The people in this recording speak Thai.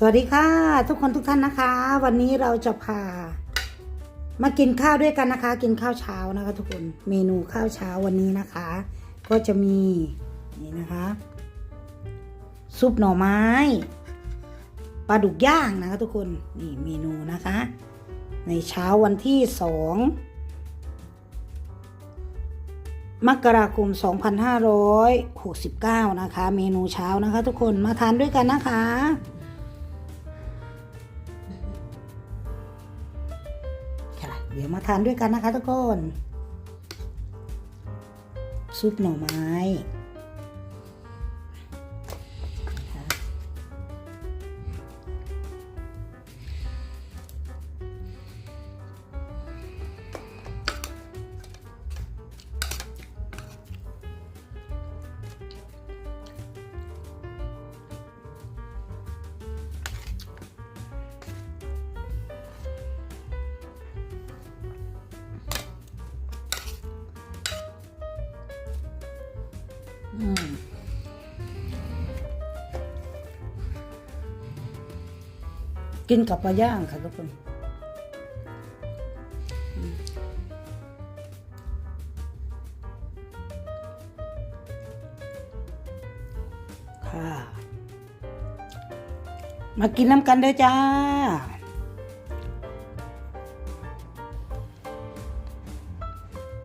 สวัสดีค่ะ ทุกคนทุกท่านนะคะ วันนี้เราจะพา มากินข้าวด้วยกันนะคะ กินข้าวเช้านะคะ ทุกคนเมนูข้าวเช้าวันนี้นะคะ ก็จะมีนี่นะคะ ซุปหน่อไม้ปลาดุกย่างนะคะ ทุกคนนี่เมนูนะคะ ในเช้าวันที่สองมกราคม 2569 นะคะ เมนูเช้านะคะ ทุกคนมาทานด้วยกันนะคะ เดี๋ยวมาทานด้วยกันนะคะทุกคน ซุปหน่อไม้ กินกับปลาย่างค่ะทุกคนค่ะ มากินน้ำกันเด้อจ้า